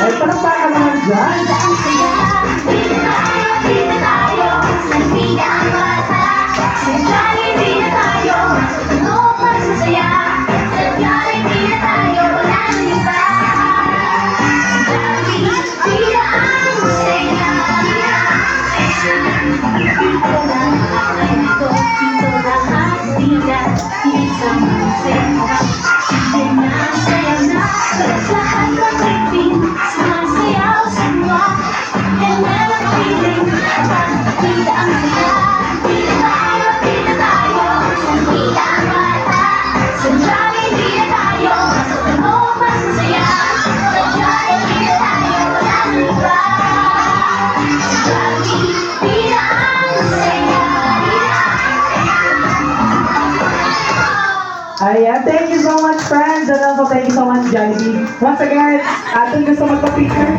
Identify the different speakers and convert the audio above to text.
Speaker 1: Ay, parang
Speaker 2: Ayan, thank you so much, friends. And also, thank you so much, Jollibee. Once again, ating gusto magpa-picture.